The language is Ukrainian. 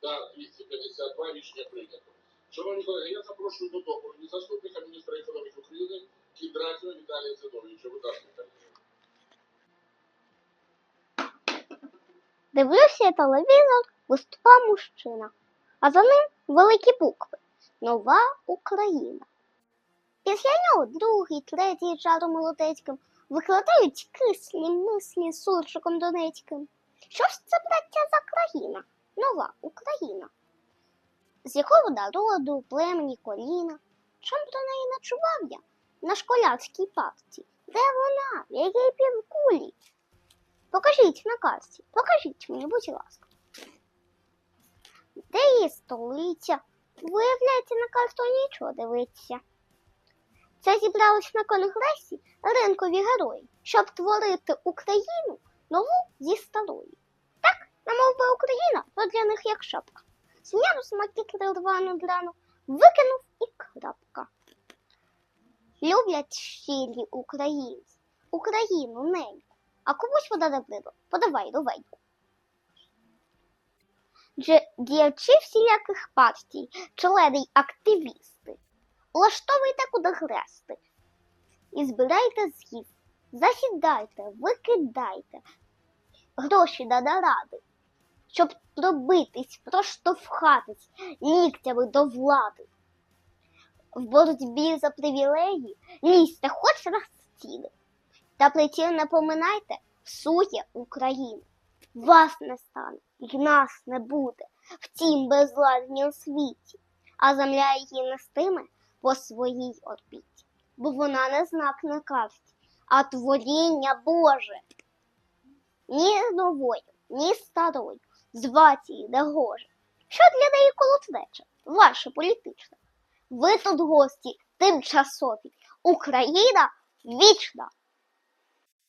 Так, 252 рішення прийнято. Шановні колеги, я запрошую до доповіді заступника міністра економіки України Кіндратіва Віталія Зиновича. Будь ласка. Дивлюся телевізор, виступав мужчина, а за ним великі букви Нова Україна. Після нього другий, третій жаром молодецьким викладають кислі мислі суржиком донецьким. Що ж це, браття, за країна? Нова Україна. З якого народу, племені, коліна? Чом про неї не чував я? На школяцькій парті. Де вона? В якій півкулі? Покажіть на карті, покажіть мені, будь ласка. Де її столиця? Виявляється, на карту нічого дивиться. Це зібрались на конгресі ринкові герої, щоб творити Україну нову зі старої. Для них як шапка. Зняв з макітри рвану драну, викинув і крапка. Люблять щирі українці, Україну неньку. А комусь вода набридла. Подавай, давай. Діячі всіляких партій, члени й активісти, влаштовуйте куди грести. І збирайте з'їв, засідайте, викидайте гроші на наради, щоб пробитись, проштовхатись ліктями до влади. В боротьбі за привілеї лізьте хоч на стіни. Та причин не поминайте, всує Україна. Вас не стане, і нас не буде в тім безладнім світі, а земля її нестиме по своїй орбіті, бо вона не знак на карті, а творіння Боже. Ні новою, ні старою, звати її негоже. Що для неї колотнече, ваше політичне? Ви тут гості тимчасові, Україна вічна